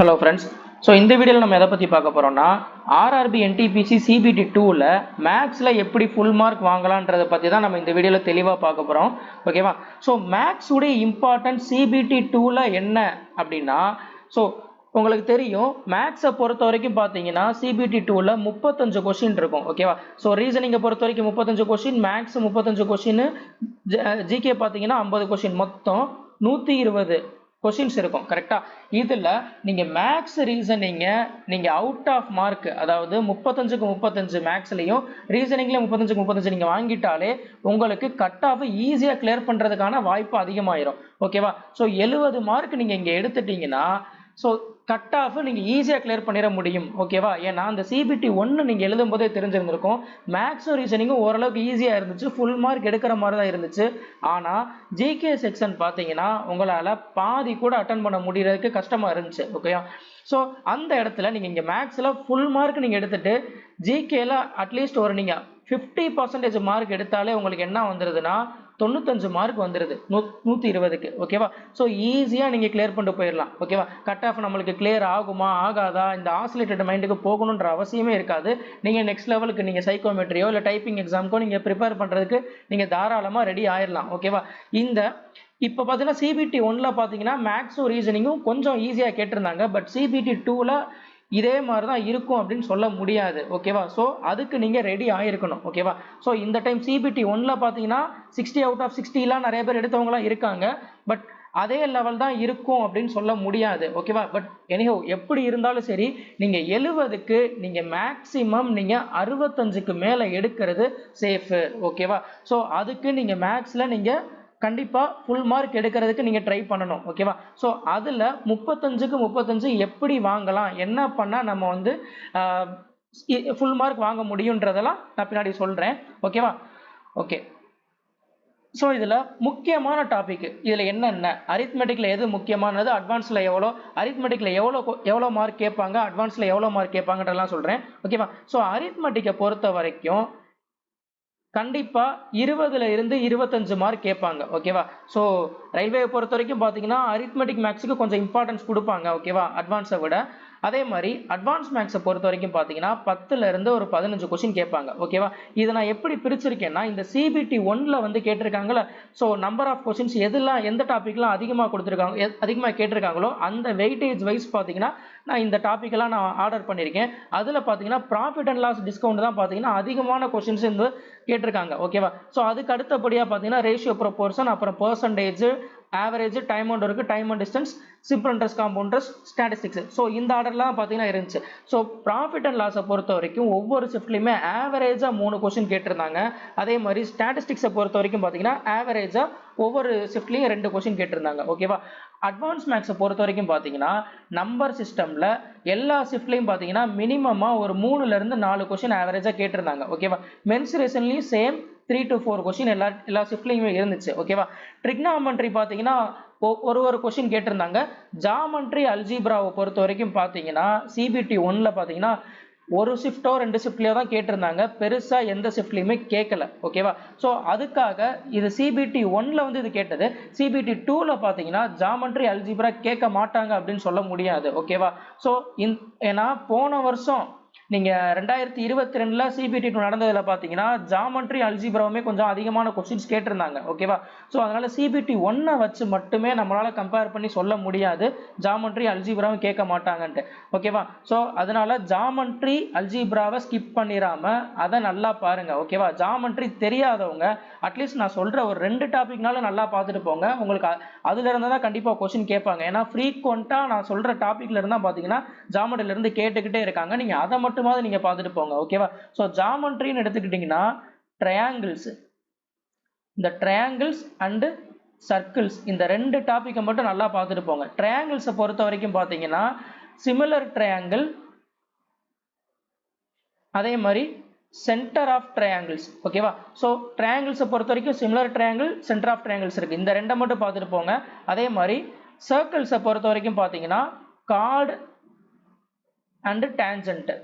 Hello friends so இந்த வீடியோவில் நம்ம எதை பற்றி பார்க்க போகிறோம்னா ஆர்ஆர்பி என்டிபிசி சிபிடி டூவில் மேக்ஸில் எப்படி ஃபுல் மார்க் வாங்கலான்றதை பற்றி தான் நம்ம இந்த வீடியோவில் தெளிவாக பார்க்க போகிறோம் ஓகேவா ஸோ மேக்ஸுடைய இம்பார்ட்டன்ட் சிபிடி டூவில் என்ன அப்படின்னா ஸோ உங்களுக்கு தெரியும் மேக்ஸை பொறுத்த வரைக்கும் பார்த்தீங்கன்னா சிபிடி டூவில் முப்பத்தஞ்சு கொஷின் இருக்கும். ஓகேவா ஸோ ரீசனிங்கை பொறுத்த வரைக்கும் முப்பத்தஞ்சு கொஷின் மேக்ஸ் முப்பத்தஞ்சு கொஷின் ஜிகே பார்த்தீங்கன்னா ஐம்பது கொஷின் மொத்தம் நூற்றி இருபது கொஷின்ஸ் இருக்கும் கரெக்டாக இதில் நீங்கள் மேக்ஸ் ரீசனிங்கை நீங்கள் அவுட் ஆஃப் மார்க் அதாவது முப்பத்தஞ்சுக்கு முப்பத்தஞ்சு மேக்ஸ்லையும் ரீசனிங்கில் முப்பத்தஞ்சுக்கு முப்பத்தஞ்சு நீங்கள் வாங்கிட்டாலே உங்களுக்கு கட் ஆஃப் ஈஸியாக கிளியர் பண்ணுறதுக்கான வாய்ப்பு அதிகமாயிரும். ஓகேவா ஸோ எழுபது மார்க் நீங்கள் இங்கே எடுத்துட்டீங்கன்னா ஸோ கட் ஆஃப் நீங்கள் ஈஸியாக கிளியர் பண்ணிட முடியும் ஓகேவா ஏன்னா அந்த சிபிடி ஒன்று நீங்கள் எழுதும் போதே தெரிஞ்சிருந்திருக்கும். மேக்ஸும் ரீசனிங்கும் ஓரளவுக்கு ஈஸியாக இருந்துச்சு ஃபுல் மார்க் எடுக்கிற மாதிரி தான் இருந்துச்சு. ஆனால் ஜிகே செக்ஷன் பார்த்தீங்கன்னா உங்களால் பாதி கூட அட்டன் பண்ண முடியறதுக்கு கஷ்டமாக இருந்துச்சு ஓகேவா ஸோ அந்த இடத்துல நீங்கள் இங்கே மேக்ஸில் ஃபுல் மார்க் நீங்கள் எடுத்துட்டு ஜிகேல அட்லீஸ்ட் ஒரு நீங்கள் ஃபிஃப்டி பர்சன்டேஜ் மார்க் எடுத்தாலே உங்களுக்கு என்ன வந்துடுதுன்னா தொண்ணூத்தஞ்சு மார்க் வந்துடுது நூ நூற்றி இருபதுக்கு ஓகேவா ஸோ ஈஸியாக நீங்கள் கிளியர் பண்ணிட்டு போயிடலாம் ஓகேவா கட் ஆஃப் நம்மளுக்கு கிளியர் ஆகுமா ஆகாதா? இந்த ஆசிலேட்டட் மைண்டுக்கு போகணுன்ற அவசியமே இருக்காது. நீங்கள் நெக்ஸ்ட் லெவலுக்கு நீங்கள் சைக்கோமெட்ரியோ இல்லை டைப்பிங் எக்ஸாமுக்கோ நீங்கள் ப்ரிப்பேர் பண்ணுறதுக்கு நீங்கள் தாராளமாக ரெடி ஆயிடலாம் ஓகேவா இந்த இப்போ பார்த்தீங்கன்னா சிபிடி ஒன்ல பார்த்தீங்கன்னா மேக்ஸும் ரீசனிங்கும் கொஞ்சம் ஈஸியாக கேட்டிருந்தாங்க. பட் சிபிடி டூவில் இதே மாதிரி தான் இருக்கும் அப்படின்னு சொல்ல முடியாது ஓகேவா ஸோ அதுக்கு நீங்கள் ரெடி ஆகிருக்கணும் ஓகேவா ஸோ இந்த டைம் சிபிடி ஒன்ல பார்த்தீங்கன்னா சிக்ஸ்டி அவுட் ஆஃப் சிக்ஸ்டிலாம் நிறைய பேர் எடுத்தவங்களாம் இருக்காங்க. பட் அதே லெவல் தான் இருக்கும் அப்படின்னு சொல்ல முடியாது ஓகேவா பட் எனிஹோ எப்படி இருந்தாலும் சரி நீங்கள் எழுவதுக்கு நீங்கள் மேக்ஸிமம் நீங்கள் அறுபத்தஞ்சுக்கு மேலே எடுக்கிறது சேஃபு ஓகேவா ஸோ அதுக்கு நீங்கள் மேக்ஸில் நீங்கள் கண்டிப்பாக ஃபுல் மார்க் எடுக்கிறதுக்கு நீங்கள் ட்ரை பண்ணணும் ஓகேவா ஸோ அதில் முப்பத்தஞ்சுக்கு முப்பத்தஞ்சு எப்படி வாங்கலாம் என்ன பண்ணால் நம்ம வந்து ஃபுல் மார்க் வாங்க முடியுன்றதெல்லாம் நான் பின்னாடி சொல்கிறேன் ஓகேவா ஓகே ஸோ இதில் முக்கியமான டாபிக் இதில் என்னென்ன? அரித்மெட்டிக்கில் எது முக்கியமானது? அட்வான்ஸில் எவ்வளோ? அரித்மெட்டிக்கில் எவ்வளோ எவ்வளோ மார்க் கேட்பாங்க? அட்வான்ஸில் எவ்வளோ மார்க் கேட்பாங்கன்றலாம் சொல்கிறேன் ஓகேவா ஸோ அரித்மெட்டிக்கை பொறுத்த வரைக்கும் கண்டிப்பா இருபதுல இருந்து இருபத்தஞ்சு மார்க் கேட்பாங்க ஓகேவா ஸோ ரயில்வே பொறுத்த வரைக்கும் பார்த்தீங்கன்னா அரித்மெட்டிக் மேக்ஸுக்கு கொஞ்சம் இம்பார்ட்டன்ஸ் கொடுப்பாங்க ஓகேவா அட்வான்ஸை விட. அதே மாதிரி அட்வான்ஸ் மேக்ஸை பொறுத்த வரைக்கும் பார்த்தீங்கன்னா பத்துல இருந்து ஒரு பதினஞ்சு கொஸ்டின் கேட்பாங்க ஓகேவா இதை நான் எப்படி பிரிச்சிருக்கேன்னா இந்த சிபிடி ஒன்ல வந்து கேட்டிருக்காங்கல்ல ஸோ நம்பர் ஆஃப் கொஸ்டின்ஸ் எதெல்லாம் எந்த டாபிக்லாம் அதிகமாக கொடுத்துருக்காங்க அதிகமாக கேட்டிருக்காங்களோ அந்த வெயிட்டேஜ் வைஸ் பார்த்தீங்கன்னா நான் இந்த டாப்பிக்கெல்லாம் நான் ஆர்டர் பண்ணியிருக்கேன் அதில் பார்த்தீங்கன்னா ப்ராஃபிட் அண்ட் லாஸ் டிஸ்கவுண்ட் தான் பார்த்தீங்கன்னா அதிகமான கொஷின்ஸ் இந்த கேட்டிருக்காங்க. ஓகேவா ஸோ அதுக்கு அடுத்தபடியாக பார்த்தீங்கன்னா ரேஷியோ ப்ரொபோர்ஷன் அப்புறம் percentage average time and work time and distance simple interest compound statistics so இந்த ஆர்டர்லாம் பார்த்தீங்கன்னா இருந்துச்சு. ஸோ ப்ராஃபிட் அண்ட் லாஸை பொறுத்த வரைக்கும் ஒவ்வொரு ஷிஃப்ட்லையுமே ஆவரேஜாக மூணு கொஸ்டின் கேட்டிருந்தாங்க. அதே மாதிரி ஸ்டாட்டிஸ்டிக்ஸை பொறுத்த வரைக்கும் பார்த்தீங்கன்னா ஆவரேஜாக ஒவ்வொரு ஷிஃப்ட்லையும் ரெண்டு கொஷின் கேட்டிருந்தாங்க ஓகேவா அட்வான்ஸ் மேக்ஸை பொறுத்த வரைக்கும் பார்த்தீங்கன்னா நம்பர் சிஸ்டமில் எல்லா ஷிஃப்ட்லையும் பார்த்தீங்கன்னா மினிமமாக ஒரு மூணுலேருந்து நாலு கொஷின் ஆவரேஜாக கேட்டிருந்தாங்க ஓகேவா மென்சுரேஷன்லையும் same three to four question எல்லா எல்லா ஷிஃப்ட்லையுமே இருந்துச்சு ஓகேவா ட்ரிக்னாமெண்ட்ரி பார்த்தீங்கன்னா ஒரு ஒரு கொஷின் கேட்டிருந்தாங்க. ஜாமெண்ட்ரி அல்ஜிப்ராவை பொறுத்த வரைக்கும் பார்த்தீங்கன்னா சிபிடி ஒன்ல பார்த்தீங்கன்னா ஒரு ஷிஃப்ட்டோ ரெண்டு ஷிஃப்ட்லேயோ தான் கேட்டிருந்தாங்க. பெருசாக எந்த ஷிஃப்ட்லையுமே கேட்கல ஓகேவா ஸோ அதுக்காக இது சிபிடி ஒன்ல வந்து இது கேட்டது. சிபிடி டூவில் பார்த்தீங்கன்னா ஜாமண்ட்ரி அல்ஜிப்ரா கேட்க மாட்டாங்க அப்படின்னு சொல்ல முடியாது. ஓகேவா ஸோ இந் ஏன்னா போன வருஷம் நீங்கள் ரெண்டாயிரத்தி இருபத்தி ரெண்டில் சிபிடி டூ நடந்ததில் பார்த்தீங்கன்னா ஜாமெண்ட்ரி அல்ஜிப்ராவுமே கொஞ்சம் அதிகமான கொஸ்டின்ஸ் கேட்டிருந்தாங்க ஓகேவா ஸோ அதனால் சிபிடி ஒன்னை வச்சு மட்டுமே நம்மளால் கம்பேர் பண்ணி சொல்ல முடியாது. ஜாமெண்ட்ரி அல்ஜிப்ராவும் கேட்க மாட்டாங்கன்ட்டு ஓகேவா ஸோ அதனால் ஜாமண்ட்ரி அல்ஜிப்ராவை ஸ்கிப் பண்ணிடாமல் அதை நல்லா பாருங்க ஓகேவா ஜாமண்ட்ரி தெரியாதவங்க அட்லீஸ்ட் நான் சொல்கிற ஒரு ரெண்டு டாபிக்னாலும் நல்லா பார்த்துட்டு போங்க. உங்களுக்கு அதுலேருந்து தான் கண்டிப்பாக கொஸ்டின் கேட்பாங்க. ஏன்னா ஃப்ரீக்வெண்ட்டாக நான் சொல்கிற டாப்பிக்ல இருந்தால் பார்த்தீங்கன்னா ஜாமெண்ட்ரிலேருந்து கேட்டுக்கிட்டே இருக்காங்க. நீங்கள் அதை மட்டும் மட்டுமாவது நீங்க பார்த்துட்டு போங்க ஓகேவா ஸோ ஜாமெண்ட்ரின்னு எடுத்துக்கிட்டிங்கன்னா ட்ரையாங்கிள்ஸ் இந்த ட்ரையாங்கிள்ஸ் அண்டு சர்க்கிள்ஸ் இந்த ரெண்டு டாப்பிக்கை மட்டும் நல்லா பார்த்துட்டு போங்க. ட்ரையாங்கிள்ஸை பொறுத்த வரைக்கும் பார்த்தீங்கன்னா சிமிலர் ட்ரையாங்கிள் அதே மாதிரி சென்டர் ஆஃப் ட்ரையாங்கிள்ஸ் ஓகேவா ஸோ ட்ரையாங்கிள்ஸை பொறுத்த வரைக்கும் similar triangle centre of triangles இருக்குது இந்த ரெண்டை மட்டும் பார்த்துட்டு போங்க. அதே மாதிரி சர்க்கிள்ஸை பொறுத்த வரைக்கும் பார்த்தீங்கன்னா கார்டு அண்டு டேஞ்சன்ட்டு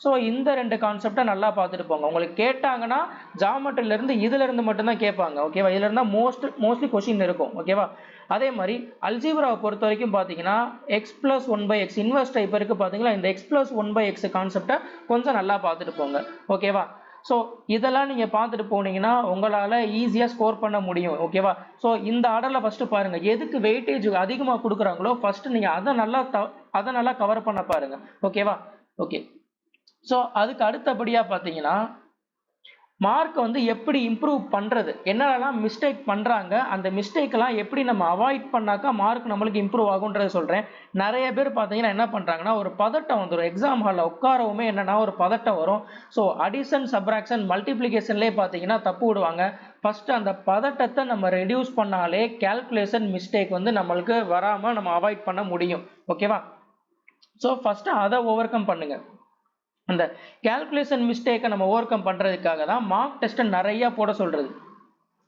ஸோ இந்த ரெண்டு கான்செப்டை நல்லா பார்த்துட்டு போங்க. உங்களுக்கு கேட்டாங்கன்னா ஜாமெட்ரிலேருந்து இதுலேருந்து மட்டும்தான் கேட்பாங்க ஓகேவா இதில் இருந்தால் மோஸ்ட் மோஸ்ட்லி கொஷின் இருக்கும் ஓகேவா அதே மாதிரி அல்ஜீப்ராவை பொறுத்த வரைக்கும் பார்த்தீங்கன்னா x plus one by x invest type இருக்குது பார்த்தீங்களா? இந்த x plus one by x கான்செப்டை கொஞ்சம் நல்லா பார்த்துட்டு போங்க ஓகேவா ஸோ இதெல்லாம் நீங்கள் பார்த்துட்டு போனீங்கன்னா உங்களால் ஈஸியாக ஸ்கோர் பண்ண முடியும் ஓகேவா ஸோ இந்த ஆர்டரில் ஃபஸ்ட்டு பாருங்கள் எதுக்கு வெயிட்டேஜ் அதிகமாக கொடுக்குறாங்களோ ஃபஸ்ட்டு நீங்கள் அதை நல்லா த அதை நல்லா கவர் பண்ண பாருங்கள் ஓகேவா ஓகே ஸோ அதுக்கு அடுத்தபடியாக பார்த்தீங்கன்னா மார்க்கை வந்து எப்படி இம்ப்ரூவ் பண்ணுறது என்னென்னலாம் மிஸ்டேக் பண்ணுறாங்க அந்த மிஸ்டேக்கெல்லாம் எப்படி நம்ம அவாய்ட் பண்ணாக்கா மார்க் நம்மளுக்கு இம்ப்ரூவ் ஆகுன்றதை சொல்கிறேன் நிறைய பேர் பார்த்தீங்கன்னா என்ன பண்ணுறாங்கன்னா ஒரு பதட்டம் வந்துடும் எக்ஸாம் ஹாலில் உட்காரவுமே என்னென்னா ஒரு பதட்டம் வரும். ஸோ அடிஷன் சப்ராக்ஷன் மல்டிப்ளிகேஷன்லேயே பார்த்தீங்கன்னா தப்பு விடுவாங்க. ஃபஸ்ட்டு அந்த பதட்டத்தை நம்ம ரெடியூஸ் பண்ணாலே கேல்குலேஷன் மிஸ்டேக் வந்து நம்மளுக்கு வராமல் நம்ம அவாய்ட் பண்ண முடியும். ஓகேவா ஸோ ஃபஸ்ட்டு அதை ஓவர் கம் பண்ணுங்கள் அந்த கேல்குலேஷன் மிஸ்டேக்கை நம்ம ஓவர் கம் பண்ணுறதுக்காக தான் மார்க் டெஸ்ட்டை நிறையா போட சொல்கிறது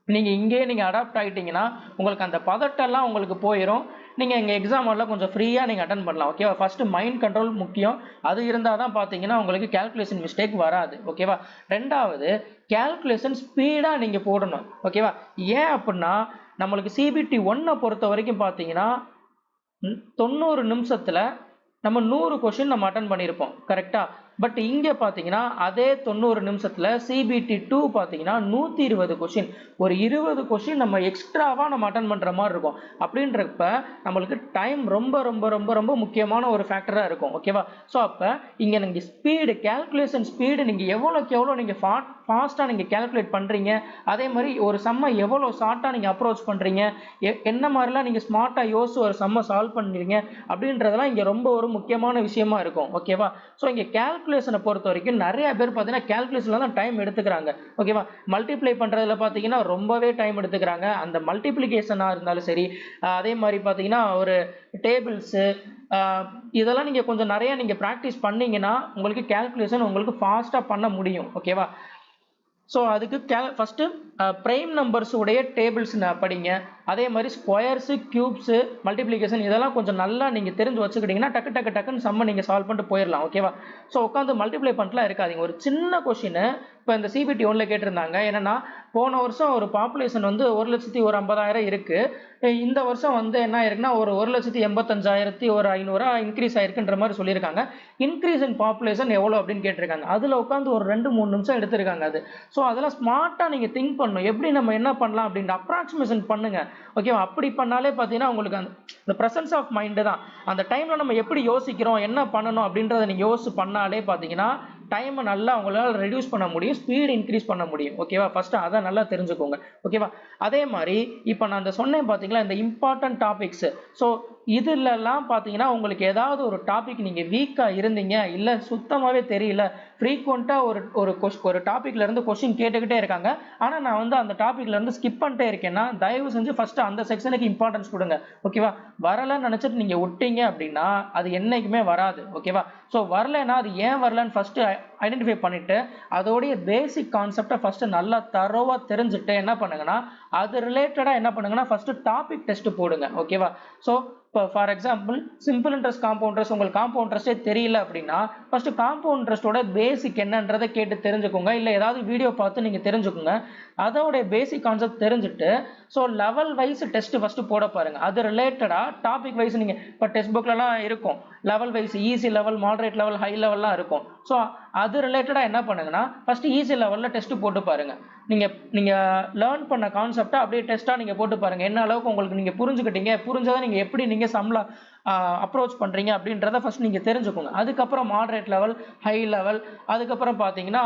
நீங்கள் இங்கேயே நீங்கள் அடாப்ட் ஆகிட்டீங்கன்னா உங்களுக்கு அந்த பதட்டெல்லாம் உங்களுக்கு போயிடும் நீங்கள் எங்கள் எக்ஸாம் எல்லாம் கொஞ்சம் ஃப்ரீயாக நீங்கள் அட்டன் பண்ணலாம் ஓகேவா ஃபஸ்ட்டு மைண்ட் கண்ட்ரோல் முக்கியம். அது இருந்தால் தான் பார்த்தீங்கன்னா உங்களுக்கு கேல்குலேஷன் மிஸ்டேக் வராது ஓகேவா ரெண்டாவது கேல்குலேஷன் ஸ்பீடாக நீங்கள் போடணும் ஓகேவா ஏன் அப்படின்னா நம்மளுக்கு சிபிடி ஒன்னை பொறுத்த வரைக்கும் பார்த்தீங்கன்னா தொண்ணூறு நிமிஷத்தில் நம்ம நூறு கொஷின் நம்ம அட்டன் பண்ணியிருப்போம் கரெக்டாக பட் இங்கே பார்த்தீங்கன்னா அதே தொண்ணூறு நிமிஷத்தில் சிபிடி டூ பார்த்தீங்கன்னா நூற்றி இருபது கொஷின் ஒரு இருபது கொஷின் நம்ம எக்ஸ்ட்ராவாக நம்ம அட்டன் பண்ணுற மாதிரி இருக்கும். அப்படின்றப்ப நம்மளுக்கு டைம் ரொம்ப ரொம்ப ரொம்ப ரொம்ப முக்கியமான ஒரு ஃபேக்டராக இருக்கும். ஓகேவா ஸோ அப்போ இங்கே நீங்கள் ஸ்பீடு கேல்குலேஷன் ஸ்பீடு நீங்கள் எவ்வளோக்கு எவ்வளோ நீங்கள் ஃபா ஃபாஸ்ட்டாக நீங்கள் கேல்குலேட் பண்ணுறீங்க அதே மாதிரி ஒரு சம்மை எவ்வளோ ஷார்ட்டாக நீங்கள் அப்ரோச் பண்ணுறீங்க என்ன மாதிரிலாம் நீங்கள் ஸ்மார்ட்டாக யோசிச்சு ஒரு சம்மை சால்வ் பண்ணுறீங்க அப்படின்றதெல்லாம் இங்கே ரொம்ப ஒரு முக்கியமான விஷயமா இருக்கும். ஓகேவா ஸோ இங்கே கால்குலேஷனை பொறுத்த வரைக்கும் நிறைய பேர் பார்த்தீங்கன்னா கேல்குலேஷனில் தான் டைம் எடுத்துக்கிறாங்க. ஓகேவா மல்டிப்ளை பண்ணுறதுல பார்த்தீங்கன்னா ரொம்பவே டைம் எடுத்துக்கிறாங்க. அந்த மல்டிப்ளிகேஷனாக இருந்தாலும் சரி அதே மாதிரி பார்த்தீங்கன்னா ஒரு டேபிள்ஸு இதெல்லாம் நீங்கள் கொஞ்சம் நிறையா நீங்கள் ப்ராக்டிஸ் பண்ணிங்கன்னா உங்களுக்கு கேல்குலேஷன் உங்களுக்கு ஃபாஸ்ட்டாக பண்ண முடியும். ஓகேவா ஸோ அதுக்கு கே ஃபஸ்ட்டு ப்ரைம் நம்பர்ஸ் உடைய டேபிள்ஸ் படிங்க. அதே மாதிரி ஸ்கொயர்ஸு க்யூப்ஸு மல்டிப்ளிகேஷன் இதெல்லாம் கொஞ்சம் நல்லா நீங்கள் தெரிஞ்சு வச்சுக்கிட்டிங்கன்னா டக்கு டக்கு டக்குன்னு சம்ம நீங்கள் சால்வ் பண்ணிட்டு போயிடலாம் ஓகேவா ஸோ உட்காந்து மல்டிப்ளை பண்ணிட்டுலாம் இருக்காதிங்க. ஒரு சின்ன கொஷின் இப்போ இந்த சிபிடி ஒன்றில் கேட்டிருந்தாங்க. என்னென்னா போன வருஷம் ஒரு பாப்புலேஷன் வந்து ஒரு லட்சத்தி ஒரு ஐம்பதாயிரம் இருக்குது இந்த வருஷம் வந்து என்ன ஆயிருக்குன்னா ஒரு ஒரு லட்சத்தி எண்பத்தஞ்சாயிரத்தி ஒரு ஐநூறுரூவா இன்க்ரீஸ் ஆயிருக்குன்ற மாதிரி சொல்லியிருக்காங்க. இன்க்ரீஸ் இன் பாப்புலேஷன் எவ்வளோ அப்படின்னு கேட்டிருக்காங்க. அதில் உட்காந்து ஒரு ரெண்டு மூணு நிமிஷம் எடுத்திருக்காங்க அது. ஸோ அதெல்லாம் ஸ்மார்ட்டாக நீங்கள் திங்க் பண்ணும் எப்படி நம்ம என்ன பண்ணலாம் அப்படின்ற அப்ராக்சிமேஷன் பண்ணுங்க. ஓகேவா அப்படி பண்ணாலே பார்த்தீங்கன்னா உங்களுக்கு அந்த இந்த ப்ரெசன்ஸ் ஆஃப் மைண்டு தான். அந்த டைமில் நம்ம எப்படி யோசிக்கிறோம் என்ன பண்ணணும் அப்படின்றத நீங்கள் யோசிச்சு பண்ணாலே பார்த்தீங்கன்னா டைமை நல்லா உங்களால் ரெடியூஸ் பண்ண முடியும் ஸ்பீடு இன்க்ரீஸ் பண்ண முடியும். ஓகேவா ஃபஸ்ட்டு அதை நல்லா தெரிஞ்சுக்கோங்க. ஓகேவா அதே மாதிரி இப்போ நான் அந்த சொன்னேன் பார்த்தீங்களா இந்த இம்பார்ட்டன்ட் டாபிக்ஸு ஸோ இதுலலாம் பார்த்தீங்கன்னா உங்களுக்கு ஏதாவது ஒரு டாபிக் நீங்கள் வீக்காக இருந்தீங்க இல்லை சுத்தமாகவே தெரியல ஃப்ரீக்வெண்ட்டாக ஒரு ஒரு கொஷ் ஒரு டாப்பிக்லேருந்து கொஷின் கேட்டுக்கிட்டே இருக்காங்க. ஆனால் நான் வந்து அந்த டாப்பிக்லேருந்து ஸ்கிப் பண்ணிட்டே இருக்கேன்னா தயவு செஞ்சு ஃபஸ்ட்டு அந்த செக்ஷனுக்கு இம்பார்ட்டன்ஸ் கொடுங்க. ஓகேவா வரலன்னு நினச்சிட்டு நீங்கள் விட்டீங்க அப்படின்னா அது என்றைக்குமே வராது. ஓகேவா ஸோ வரலைன்னா அது ஏன் வரலன்னு ஃபஸ்ட்டு ஐடென்டிஃபை பண்ணிவிட்டு அதோடைய பேசிக் கான்செப்டை ஃபஸ்ட்டு நல்லா தரோவாக தெரிஞ்சுட்டு என்ன பண்ணுங்கன்னா அது ரிலேட்டடாக என்ன பண்ணுங்கன்னா ஃபஸ்ட்டு டாபிக் டெஸ்ட் போடுங்க. ஓகேவா ஸோ இப்போ for example simple interest compound உங்களுக்கு காம்பவுண்ட் தெரியல அப்படின்னா ஃபஸ்ட்டு காம்பவுண்ட் இன்ட்ரெஸ்ட்டோட பேசிக் என்னன்றதை கேட்டு தெரிஞ்சுக்கோங்க. இல்லை ஏதாவது வீடியோ பார்த்து நீங்கள் தெரிஞ்சுக்கோங்க. அதோடைய பேசிக் கான்செப்ட் தெரிஞ்சுட்டு so level wise test first போட பாருங்கள் அது ரிலேட்டடாக டாபிக் வைஸ் நீங்கள் இப்போ டெக்ஸ்ட் புக்லலாம் இருக்கும். Level wise easy level moderate level high லெவல்லாம் இருக்கும். ஸோ அது ரிலேட்டடாக என்ன பண்ணுங்கன்னா ஃபஸ்ட்டு ஈஸி லெவலில் டெஸ்ட்டு போட்டு பாருங்கள் நீங்கள் நீங்கள் லேர்ன் பண்ண கான்செப்டை அப்படியே டெஸ்ட்டாக நீங்கள் போட்டு பாருங்கள் என்ன அளவுக்கு உங்களுக்கு நீங்கள் புரிஞ்சுக்கிட்டீங்க? புரிஞ்சதை நீங்கள் எப்படி நீங்கள் சம்ல அப்ரோச் பண்ணுறீங்க அப்படின்றத ஃபஸ்ட் நீங்கள் தெரிஞ்சுக்கோங்க. அதுக்கப்புறம் மாடரேட் லெவல் ஹை லெவல் அதுக்கப்புறம் பார்த்தீங்கன்னா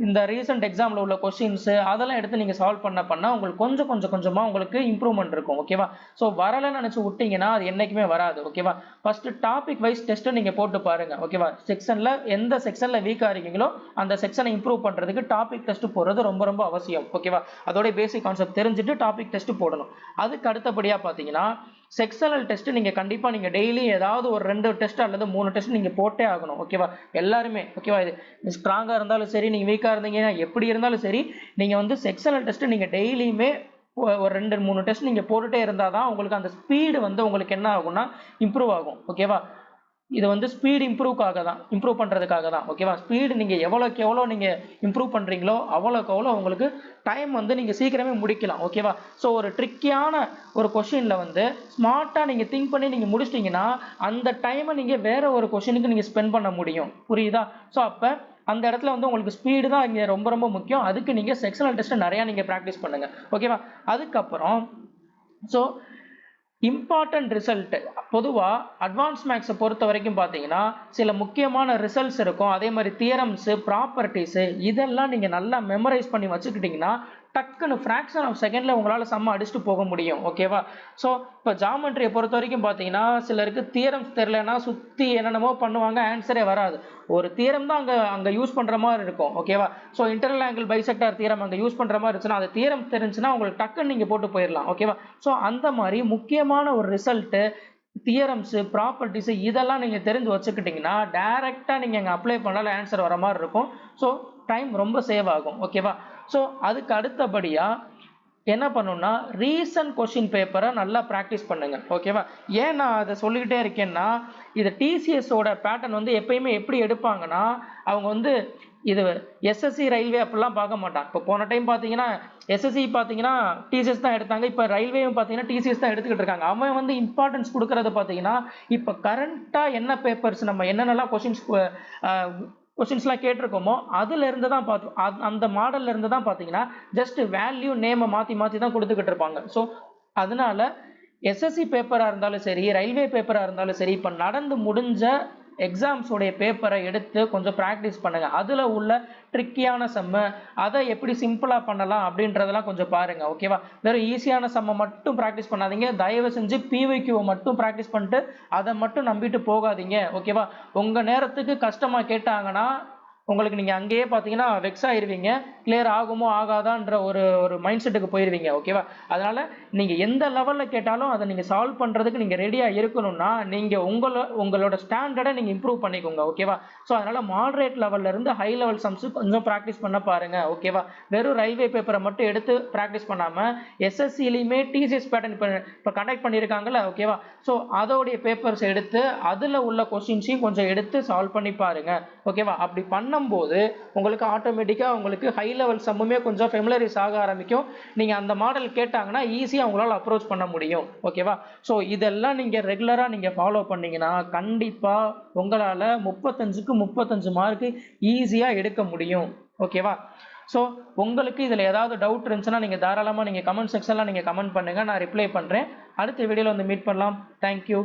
இந்த ரீசெண்ட் எக்ஸாமில் உள்ள கொஷின்ஸு அதெல்லாம் எடுத்து நீங்கள் சால்வ் பண்ண பண்ணால் உங்களுக்கு கொஞ்சம் கொஞ்சம் கொஞ்சமாக உங்களுக்கு இம்ப்ரூவ்மெண்ட் இருக்கும் ஓகேவா ஸோ வரலைன்னு நினச்சி விட்டிங்கன்னா அது என்றைக்குமே வராது ஓகேவா ஃபஸ்ட்டு டாபிக் வைஸ் டெஸ்ட்டை நீங்கள் போட்டு பாருங்கள் ஓகேவா செக்ஷனில் எந்த செக்ஷனில் வீக்காக இருக்கீங்களோ அந்த செக்ஷனை இம்ப்ரூவ் பண்ணுறதுக்கு டாபிக் டெஸ்ட் போடுறது ரொம்ப ரொம்ப அவசியம் ஓகேவா அதோடைய பேசிக் கான்செப்ட் தெரிஞ்சுட்டு டாபிக் டெஸ்ட் போடணும். அதுக்கு அடுத்தபடியாக பார்த்தீங்கன்னா செக்ஷனல் டெஸ்ட் நீங்கள் கண்டிப்பாக நீங்கள் டெய்லி ஏதாவது ஒரு ரெண்டு டெஸ்ட் அல்லது மூணு டெஸ்ட் நீங்கள் போட்டே ஆகணும் ஓகேவா எல்லாருமே ஓகேவா இது ஸ்ட்ராங்காக இருந்தாலும் சரி நீங்கள் வீக்காக இருந்தீங்கன்னா எப்படி இருந்தாலும் சரி நீங்கள் வந்து செக்ஷனல் டெஸ்ட் நீங்கள் டெய்லியுமே ஒரு ரெண்டு மூணு டெஸ்ட் நீங்கள் போட்டுகிட்டே இருந்தால் தான் உங்களுக்கு அந்த ஸ்பீடு வந்து உங்களுக்கு என்ன ஆகும்னா இம்ப்ரூவ் ஆகும் ஓகேவா இது வந்து ஸ்பீட் இம்ப்ரூவ்க்காக தான் இம்ப்ரூவ் பண்ணுறதுக்காக தான் ஓகேவா ஸ்பீடு நீங்கள் எவ்வளோக்கு எவ்வளோ நீங்கள் இம்ப்ரூவ் பண்ணுறீங்களோ அவ்வளோக்கு அவ்வளோ உங்களுக்கு டைம் வந்து நீங்கள் சீக்கிரமே முடிக்கலாம் ஓகேவா ஸோ ஒரு ட்ரிக்கியான ஒரு கொஷினில் வந்து ஸ்மார்ட்டாக நீங்கள் திங்க் பண்ணி நீங்கள் முடிச்சிட்டிங்கன்னா அந்த டைமை நீங்கள் வேறு ஒரு கொஷினுக்கு நீங்கள் ஸ்பெண்ட் பண்ண முடியும். புரியுதா? ஸோ அப்போ அந்த இடத்துல வந்து உங்களுக்கு ஸ்பீடு தான் இங்கே ரொம்ப ரொம்ப முக்கியம். அதுக்கு நீங்கள் செக்ஷனல் டெஸ்ட்டை நிறையா நீங்கள் ப்ராக்டிஸ் பண்ணுங்கள் ஓகேவா அதுக்கப்புறம் ஸோ இம்பார்ட்டன்ட் ரிசல்ட் பொதுவாக அட்வான்ஸ் மேக்ஸை பொறுத்த வரைக்கும் பார்த்தீங்கன்னா சில முக்கியமான ரிசல்ட்ஸ் இருக்கும். அதே மாதிரி தியரம்ஸு ப்ராப்பர்ட்டிஸு இதெல்லாம் நீங்கள் நல்லா மெமரைஸ் பண்ணி வச்சுக்கிட்டிங்கன்னா டக்குன்னு ஃப்ராக்ஷன் ஆஃப் செகண்டில் உங்களால் செம்ம அடிச்சுட்டு போக முடியும் ஓகேவா ஸோ இப்போ ஜாமெண்ட்ரியை பொறுத்த வரைக்கும் பார்த்தீங்கன்னா சிலருக்கு தியரம்ஸ் தெரிலனா சுற்றி என்னென்னமோ பண்ணுவாங்க ஆன்சரே வராது. ஒரு தியரம் தான் அங்கே அங்கே யூஸ் பண்ணுற மாதிரி இருக்கும் ஓகேவா so internal angle bisector theorem அங்கே யூஸ் பண்ணுற மாதிரி இருந்துச்சுன்னா அந்த தியரம் தெரிஞ்சுன்னா உங்களுக்கு டக்குன்னு நீங்கள் போட்டு போயிடலாம் ஓகேவா ஸோ அந்த மாதிரி முக்கியமான ஒரு ரிசல்ட்டு தியரம்ஸு ப்ராப்பர்ட்டிஸு இதெல்லாம் நீங்கள் தெரிஞ்சு வச்சுக்கிட்டிங்கன்னா டேரெக்டாக நீங்கள் அங்கே அப்ளை பண்ணாலும் ஆன்சர் வர மாதிரி இருக்கும். ஸோ டைம் ரொம்ப சேவ் ஆகும் ஓகேவா ஸோ அதுக்கு அடுத்தபடியாக என்ன பண்ணுன்னா ரீசன்ட் கொஷின் பேப்பரை நல்லா ப்ராக்டிஸ் பண்ணுங்க. ஓகேவா ஏன் நான் அதை சொல்லிக்கிட்டே இருக்கேன்னா இது டிசிஎஸோட பேட்டர்ன் வந்து எப்பயுமே எப்படி எடுப்பாங்கன்னா அவங்க வந்து இது எஸ்எஸ்சி ரயில்வே அப்படிலாம் பார்க்க மாட்டாங்க. இப்போ போன டைம் பார்த்தீங்கன்னா எஸ்எஸ்சி பார்த்தீங்கன்னா டிசிஎஸ் தான் எடுத்தாங்க. இப்போ ரயில்வேயும் பார்த்தீங்கன்னா டிசிஎஸ் தான் எடுத்துக்கிட்டு இருக்காங்க. அவன் வந்து இம்பார்ட்டன்ஸ் கொடுக்கறது பார்த்தீங்கன்னா இப்போ கரண்ட்டாக என்ன பேப்பர்ஸ் நம்ம என்னென்னலாம் கொஷின்ஸ் கொஸ்டின்ஸ்லாம் கேட்டிருக்கோமோ அதில் இருந்து தான் பார்த்து அந்த மாடல்ல இருந்து தான் பார்த்தீங்கன்னா ஜஸ்ட் வேல்யூ நேமை மாற்றி மாற்றி தான் கொடுத்துக்கிட்டு இருப்பாங்க. ஸோ அதனால எஸ்எஸ்சி பேப்பராக இருந்தாலும் சரி ரயில்வே பேப்பராக இருந்தாலும் சரி இப்போ நடந்து முடிஞ்ச எக்ஸாம்ஸோடைய பேப்பரை எடுத்து கொஞ்சம் ப்ராக்டிஸ் பண்ணுங்க. அதில் உள்ள ட்ரிக்கியான செம்மு அதை எப்படி சிம்பிளாக பண்ணலாம் அப்படின்றதெல்லாம் கொஞ்சம் பாருங்க ஓகேவா வெறும் ஈஸியான செம்மை மட்டும் ப்ராக்டிஸ் பண்ணாதீங்க. தயவு செஞ்சு பிவிக்யூவை மட்டும் ப்ராக்டிஸ் பண்ணிட்டு அதை மட்டும் நம்பிட்டு போகாதீங்க ஓகேவா உங்கள் நேரத்துக்கு கஷ்டமாக கேட்டாங்கன்னா உங்களுக்கு நீங்கள் அங்கேயே பார்த்தீங்கன்னா வெக்ஸ் ஆயிடுவீங்க கிளியர் ஆகுமோ ஆகாதான்ற ஒரு ஒரு மைண்ட் செட்டுக்கு போயிருவீங்க ஓகேவா அதனால் நீங்கள் எந்த லெவலில் கேட்டாலும் அதை நீங்கள் சால்வ் பண்ணுறதுக்கு நீங்கள் ரெடியாக இருக்கணும்னா நீங்கள் உங்களோட உங்களோட ஸ்டாண்டர்டை நீங்கள் இம்ப்ரூவ் பண்ணிக்கோங்க ஓகேவா ஸோ அதனால் மாடரேட் லெவல்ல இருந்து ஹை லெவல் சம்ஸ் கொஞ்சம் ப்ராக்டிஸ் பண்ண பாருங்கள் ஓகேவா வெறும் ரயில்வே பேப்பரை மட்டும் எடுத்து ப்ராக்டிஸ் பண்ணாமல் எஸ்எஸ்சிலையுமே டிசிஎஸ் பேட்டர்ன் இப்போ இப்போ கண்டக்ட் பண்ணியிருக்காங்கல்ல ஓகேவா ஸோ அதோடைய பேப்பர்ஸ் எடுத்து அதில் உள்ள கொஸ்டின்ஸையும் கொஞ்சம் எடுத்து சால்வ் பண்ணி பாருங்கள் ஓகேவா அப்படி பண்ண பண்ணும்போது உங்களுக்கு ஆட்டோமேட்டிக்காக உங்களுக்கு ஹை லெவல் சம்முமே கொஞ்சம் ஃபெமிலரிஸ் ஆக ஆரம்பிக்கும். நீங்கள் அந்த மாடல் கேட்டாங்கன்னா ஈஸியாக உங்களால் அப்ரோச் பண்ண முடியும். ஓகேவா ஸோ இதெல்லாம் நீங்கள் ரெகுலராக நீங்கள் ஃபாலோ பண்ணீங்கன்னா கண்டிப்பாக உங்களால் முப்பத்தஞ்சுக்கு முப்பத்தஞ்சு மார்க்கு ஈஸியாக எடுக்க முடியும். ஓகேவா ஸோ உங்களுக்கு இதில் ஏதாவது டவுட் இருந்துச்சுன்னா நீங்கள் தாராளமாக நீங்கள் கமெண்ட் செக்ஷனில் நீங்கள் கமெண்ட் பண்ணுங்கள் நான் ரிப்ளை பண்ணுறேன் அடுத்த வீடியோவில் வந்து மீட் பண்ணலாம். தேங்க்யூ